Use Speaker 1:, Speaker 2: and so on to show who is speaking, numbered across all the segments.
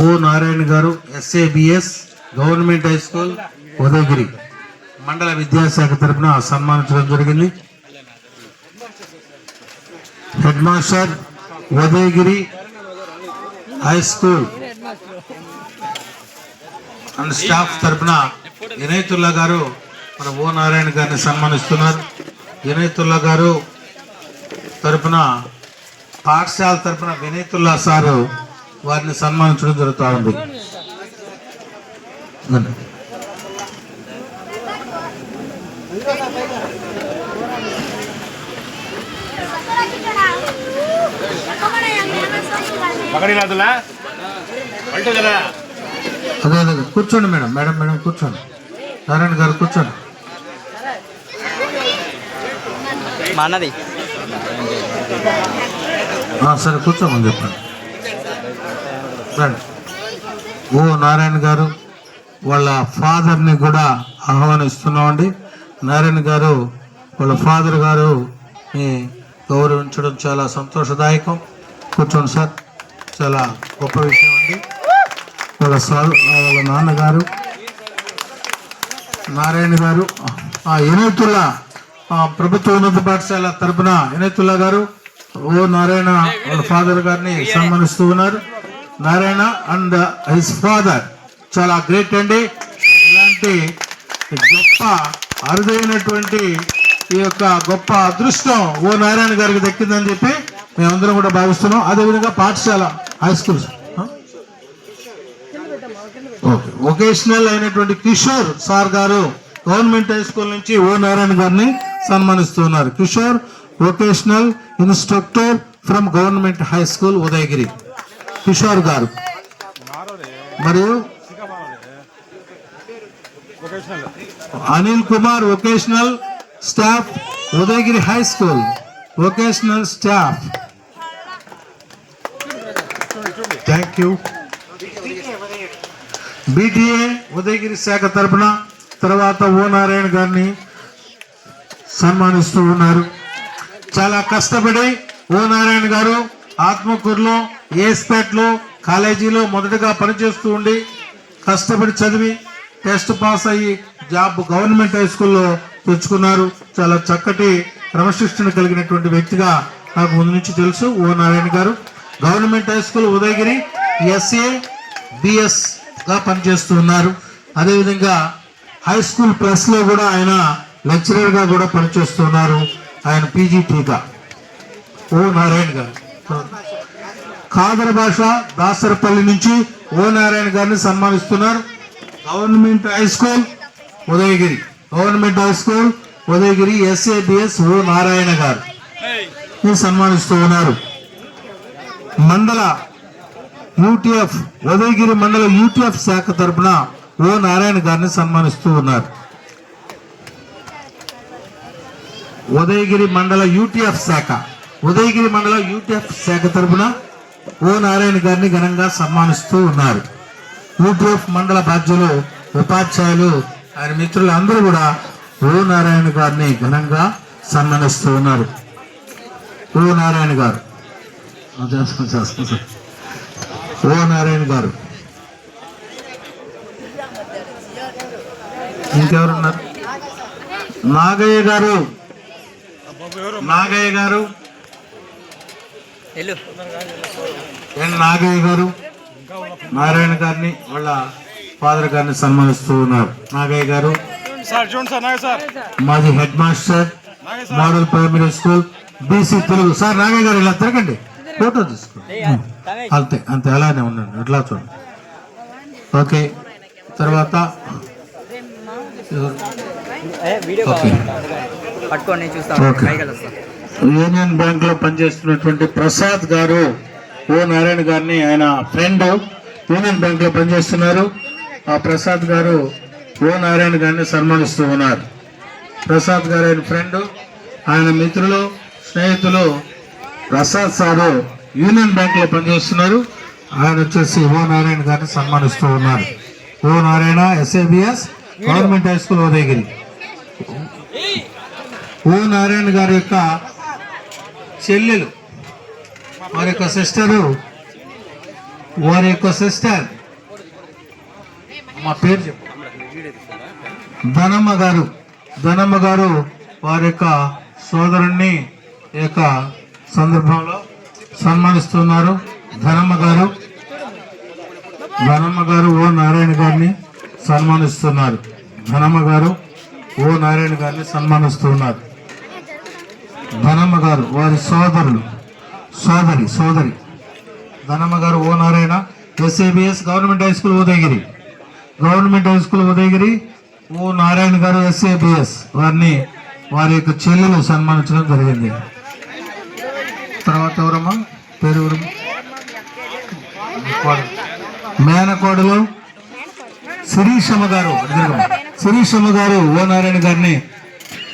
Speaker 1: ఓ నారాయణ గారు SABS government high school Udayagiri మండల విద్యాశాఖ తరపున సన్మానించడం జరిగింది. Headmaster Udayagiri high school and staff తరపున వినయతుల్లా గారు మన ఓ నారాయణ గారిని సన్మానిస్తున్నారు. వినయతుల్లా గారు తరపున పాఠశాల తరపున వినయతుల్లా సారు వారిని సన్మానించడం జరుగుతూ ఉంది. అదే అదే కూర్చోండి మేడం. మేడం మేడం కూర్చోండి. నారాయణ గారు కూర్చోండి.
Speaker 2: మా అన్నది.
Speaker 1: ఆ, సరే కూర్చోమని చెప్పండి. రండి. ఓ నారాయణ గారు వాళ్ళ ఫాదర్ని కూడా ఆహ్వానిస్తున్నామండి. నారాయణ గారు వాళ్ళ ఫాదర్ గారు గౌరవించడం చాలా సంతోషదాయకం. కూర్చోండి సార్. చాలా గొప్ప విషయం అండి. వాళ్ళ సార్ వాళ్ళ నాన్నగారు నారాయణ గారు ఆ, ప్రభుత్వ ఉన్నత పాఠశాల తరపున ఎనేతుల్లా గారు ఓ నారాయణ వాళ్ళ ఫాదర్ గారిని సన్మానిస్తూ ఉన్నారు. నారాయణ అండ్ హిస్ ఫాదర్ చాలా గ్రేట్ అండి. ఇలాంటి గొప్ప అరుదైనటువంటి ఈ యొక్క గొప్ప అదృష్టం ఓ నారాయణ గారికి దక్కిందని చెప్పి మేమందరం కూడా భావిస్తున్నాం. అదేవిధంగా పాఠశాల హై స్కూల్ ఓకే. వొకేషనల్ అయినటువంటి కిషోర్ సార్ గారు గవర్నమెంట్ హై స్కూల్ నుంచి ఓ నారాయణ గారిని సన్మానిస్తున్నారు Kishore vocational instructor from government high school Udayagiri Kishore గారు మరియు Anil Kumar vocational staff Udayagiri high school vocational staff thank you BTA Udayagiri శాఖ తరపున తర్వాత ఓ నారాయణ గారిని సన్మానిస్తూ ఉన్నారు చాలా కష్టపడి ఓ నారాయణ గారు ఆత్మకూరులో ఏస్పేట్లో కాలేజీలో మొదటగా పనిచేస్తూ ఉండి కష్టపడి చదివి టెస్ట్ పాస్ అయ్యి జాబ్ గవర్నమెంట్ హై స్కూల్లో తెచ్చుకున్నారు. చాలా చక్కటి క్రమశిక్షణ కలిగినటువంటి వ్యక్తిగా నాకు ముందు నుంచి తెలుసు ఓ నారాయణ గారు. Government high school Udayagiri SA బిఎస్గా పనిచేస్తూ ఉన్నారు. అదేవిధంగా హై స్కూల్ ప్లస్లో కూడా ఆయన లెక్చరర్గా కూడా పనిచేస్తున్నారు ఆయన పీజీటీగా ఓ నారాయణ గారు. కాదర భాష దాసరపల్లి నుంచి ఓ నారాయణ గారిని సన్మానిస్తున్నారు. Government high school Udayagiri. Government high school Udayagiri SABS O Narayana గారు. సన్మానిస్తూ ఉన్నారు. మండల యూటీఎఫ్ ఉదయగిరి మండల యూటీఎఫ్ శాఖ తరఫున ఓ నారాయణ గారిని సన్మానిస్తూ ఉన్నారు. ఉదయగిరి మండల యూటీఎఫ్ శాఖ. ఉదయగిరి మండల యూటీఎఫ్ శాఖ తరపున ఓ నారాయణ గారిని ఘనంగా సన్మానిస్తూ ఉన్నారు. యూటీఎఫ్ మండల బాధ్యులు ఉపాధ్యాయులు ఆయన మిత్రులు అందరూ కూడా ఓ నారాయణ గారిని ఘనంగా సన్మానిస్తూ ఉన్నారు. ఓ నారాయణ గారు. ఆ, సార్. ఓ నారాయణ గారు. ఇంకెవరున్నారు? నాగయ్య గారు. నాగయ్య గారు. ఎన్ నాగయ్య గారు. నారాయణ గారిని వాళ్ళ ఫాదర్ గారిని సన్మానిస్తూ ఉన్నారు. నాగయ్య గారు. మాజీ headmaster model primary school BC Telugu. Sir Nagaiah గారు ఇలా తిరగండి. ఫోటో తీసుకోండి. అంతే అంతే అలానే ఉండండి. అట్లా చూడండి. ఓకే తర్వాత ఎవరు?
Speaker 2: ఏ, వీడియో
Speaker 1: ఓకే.
Speaker 2: పైకి వస్తా
Speaker 1: యూనియన్ బ్యాంక్లో పనిచేస్తున్నటువంటి ప్రసాద్ గారు ఓ నారాయణ గారిని ఆయన ఫ్రెండ్ యూనియన్ బ్యాంక్లో పనిచేస్తున్నారు. ఆ ప్రసాద్ గారు ఓ నారాయణ గారిని సన్మానిస్తూ ఉన్నారు. ప్రసాద్ గారు ఆయన ఫ్రెండ్ ఆయన మిత్రులు స్నేహితులు ప్రసాద్ సారు యూనియన్ బ్యాంక్లో పనిచేస్తున్నారు. ఆయన వచ్చేసి ఓ నారాయణ గారిని సన్మానిస్తూ ఉన్నారు. O Narayana SABS government high school Udayagiri. O Narayana గారి యొక్క చెల్లెలు వారి యొక్క సిస్టరు వారి యొక్క సిస్టర్. మా పేరు చెప్పు. ధనమ్మ గారు ధనమ్మ గారు వారి యొక్క సోదరుణ్ణి ఈ యొక్క సందర్భంలో సన్మానిస్తున్నారు. ధనమ్మ గారు ధనమ్మ గారు ఓ నారాయణ గారిని సన్మానిస్తున్నారు. ధనమ్మ గారు ఓ నారాయణ గారిని సన్మానిస్తున్నారు. ధనమ్మ గారు వారి సోదరులు. సోదరి సోదరి. ధనమ్మ గారు O Narayana SABS government high school Udayagiri. Government high school Udayagiri O Narayana గారు ఎస్ఏబిఎస్. వారిని వారి యొక్క చెల్లెలు సన్మానించడం జరిగింది. తర్వాత ఎవరమ్మా? పేరు మేనకోడలో మేనకోడలు. శిరీషమ్మ గారు. శిరీషమ్మ గారు ఓ నారాయణ గారిని.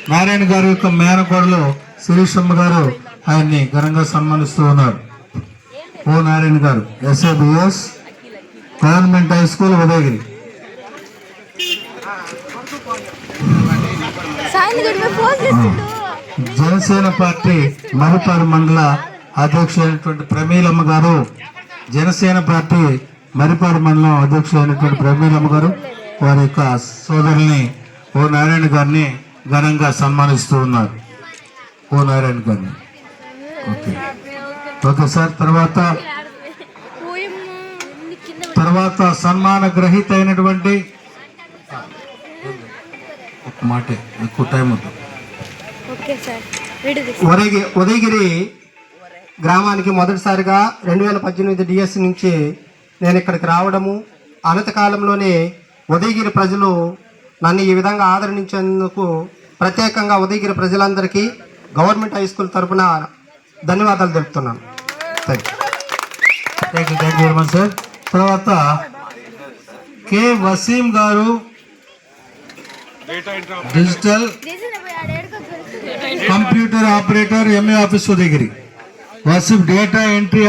Speaker 1: నారాయణ గారి యొక్క మేనకోడలు శిరీషమ్మ గారు ఆయన్ని ఘనంగా సన్మానిస్తూ ఉన్నారు. ఓ నారాయణ గారు SABS government high school Udayagiri. Janasena party Maripadu మండల అధ్యక్షులైనటువంటి ప్రమీలమ్మ గారు జనసేన పార్టీ మరిపాడు మండలం అధ్యక్షులైనటువంటి ప్రమీలమ్మ గారు వారి యొక్క సోదరుల్ని ఓ నారాయణ గారిని ఘనంగా సన్మానిస్తూ ఉన్నారు. ఓ నారాయణ గారిని ఓకే. ఓకే సార్ తర్వాత తర్వాత సన్మాన గ్రహీత అయినటువంటి ఒక మాటే ఎక్కువ టైం అవుతుంది
Speaker 3: ఓకే సార్. విడుది
Speaker 4: ఉదయగి ఉదయగిరి గ్రామానికి మొదటిసారిగా రెండు వేల పద్దెనిమిది డిఎస్ నుంచి నేను ఇక్కడికి రావడము అనతి కాలంలోనే ఉదయగిరి ప్రజలు నన్ను ఈ విధంగా ఆదరించేందుకు ప్రత్యేకంగా ఉదయగిరి ప్రజలందరికీ గవర్నమెంట్ హై స్కూల్ తరఫున ధన్యవాదాలు తెలుపుతున్నాను. Thank you
Speaker 1: thank you thank you very much sir తర్వాత కె వసీం గారు digital computer operator MA office Udayagiri. Waseem data entry